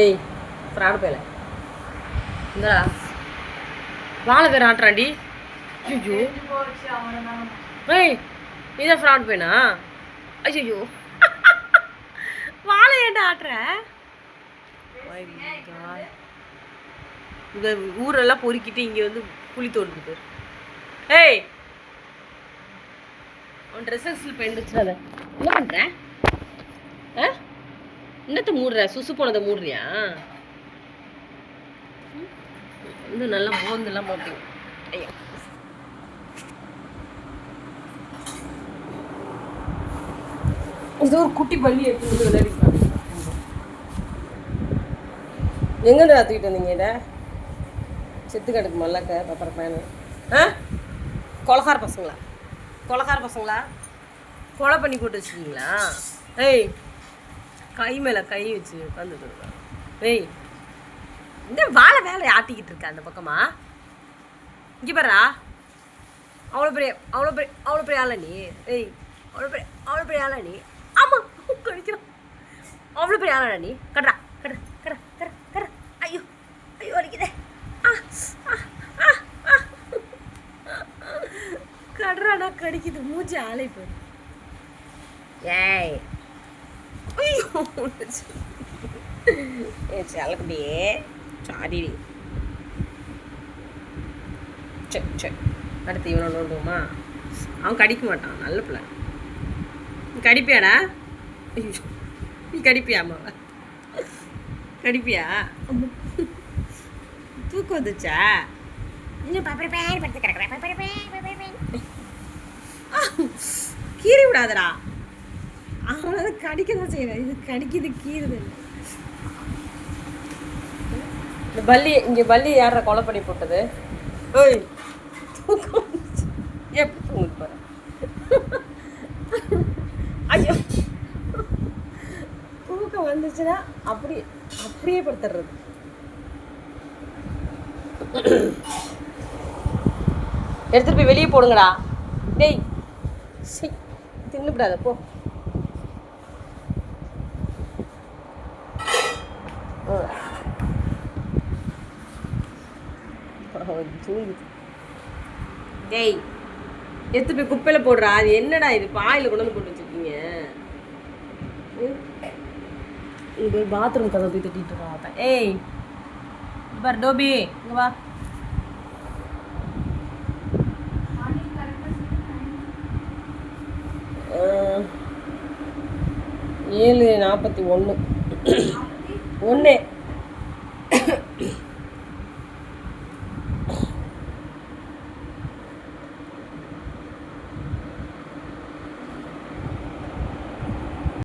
ஏய் ஃப்ராடு பேல இந்தடா வாழை பேர் ஆட்டுறாண்டி ஐயோ ஏய் இதான் ஃப்ராட் பேனா? ஐயோ வாழை ஏன்டா ஆட்டுற? God. இந்த ஊரெல்லாம் பொறுக்கிட்டு இங்கே வந்து குழி தோண்டுது ஏய். உன் ட்ரெஸ்ஸஸில் பெயிண்ட் வச்சுடாத. என்ன பண்ணுற ஆ? என்னத்தை மூடுற? சுசு போனதை மூடுறியா? இன்னும் நல்லா மோந்துலாம் போட்டீங்க ஐயா. இது ஒரு குட்டி பள்ளி எடுத்து விளையாடி விளையாடிப்பாங்க எங்கேருந்து தூக்கிட்டு வந்தீங்க இதை? செத்து கிடக்கு மல்லக்க பப்பர பேனு ஆ? கொலகார பசங்களா? கொலகார பசங்களா? கொலை பண்ணி போட்டு வச்சுருக்கீங்களா? ஏய் கை மேலே கை வச்சு உட்காந்துட்டு ஏய் இந்த வாழை வேலை ஆட்டிக்கிட்டு இருக்க அந்த பக்கமா? இங்கே பாரா அவ்வளோ பெரிய அவ்வளோ பெரிய அவ்வளோ பெரிய ஆளா நீ? ஏய் அவ்வளோ பெரிய அவ்வளோ பெரிய ஆளா நீ? ஆமாம் கடிக்கிறான் அவ்வளோ பெரிய ஆளா நீ? கட்டுறா கட்டுற கட்டுற கட்டுற கட்டுற ஐயோ ஐயோ வலிக்குதே ஆ ஆ கடுறானா கடிக்குது. மூச்சு ஆலை போய் ஏய் ஐயோ ஏ சலக்குடியே சாடி. சரி சரி அடுத்து இவனை நோண்டுவோமா அவன் கடிக்க மாட்டான் நல்ல பிள்ளை. நீ கடிப்பியாடா? நீ கடிப்பியா அம்மா. தூக்கம் வந்துச்சா கீறி விடாதடா. அவனை கடிக்க தான் செய்யறேன் இது கடிக்குது கீறுது. இந்த பல்லி இங்கே பல்லி யார கொலை பண்ணி போட்டது? ஓய் தூக்கம் வந்துச்சு. எப்படி தூங்குது பாரு. ஐயோ. தூக்கம் வந்துச்சுன்னா அப்படி அப்படியே படுத்துறது. எடுத்துட்டு போய் வெளியே போடுங்கடா. டேய் சி தின்னுவிடாத போ ஆ. அவன் தூங்குது. டேய் எடுத்து போய் குப்பையில் போடுறா. அது என்னடா இது? பாயில் கொண்டு வந்து போட்டு வச்சிருக்கீங்க? இது பாத்ரூம் கதை போய் தட்டிட்டு இருக்கான் ஏய் பார் டோபி இங்க வா. ஏழு நாற்பத்தி ஒன்று ஒன்று